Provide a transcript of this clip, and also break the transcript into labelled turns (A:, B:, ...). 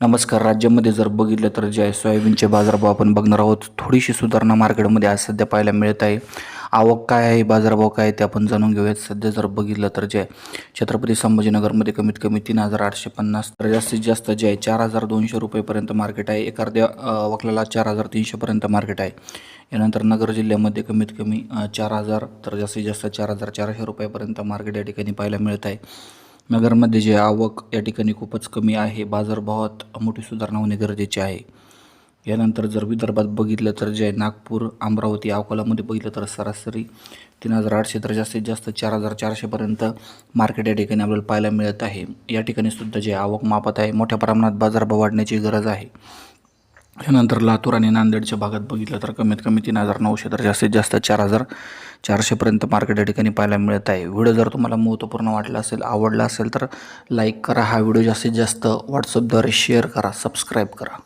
A: नमस्कार. राज्यामध्ये जर बघितलं तर जे आहे सोयाबीनचे बाजारभाव आपण बघणार आहोत. थोडीशी सुधारणा मार्केटमध्ये आज सध्या पाहायला मिळत आहे. आवक काय आहे? बाजारभाव काय आहे? ते आपण जाणून घेऊयात. सध्या जर बघितलं तर जे आहे छत्रपती संभाजीनगरमध्ये कमीत कमी तीन हजार आठशे पन्नास तर जास्तीत जास्त जे आहे चार हजार दोनशे रुपयेपर्यंत मार्केट आहे. एखाद्या वकल्याला चार हजार तीनशेपर्यंत मार्केट आहे. यानंतर नगर जिल्ह्यामध्ये कमीत कमी चार हजार तर जास्तीत जास्त चार हजार चारशे रुपयापर्यंत मार्केट या ठिकाणी पाहायला मिळत आहे. नगरमध्ये जे आवक या ठिकाणी खूपच कमी आहे बाजारभावात मोठी सुधारणा होणे गरजेचे आहे. यानंतर जर विदर्भात बघितलं तर जे नागपूर अमरावती अकोलामध्ये बघितलं तर सरासरी तीन हजार आठशे तर जास्तीत जास्त चार हजार चारशेपर्यंत मार्केट या ठिकाणी आपल्याला पाहायला मिळत आहे. या ठिकाणी सुद्धा जे आवक मापत आहे मोठ्या प्रमाणात बाजारभाव वाढण्याची गरज आहे. त्यानंतर लातूर आणि नांदेडच्या भागात बघितलं तर कमीत कमी तीन हजार नऊशे तर जास्तीत जास्त चार हजार चारशेपर्यंत मार्केट या ठिकाणी पाहायला मिळत आहे. व्हिडिओ जर तुम्हाला महत्त्वपूर्ण वाटला असेल आवडला असेल तर लाईक करा. हा व्हिडिओ जास्तीत जास्त व्हॉट्सअपद्वारे शेअर करा सबस्क्राईब करा.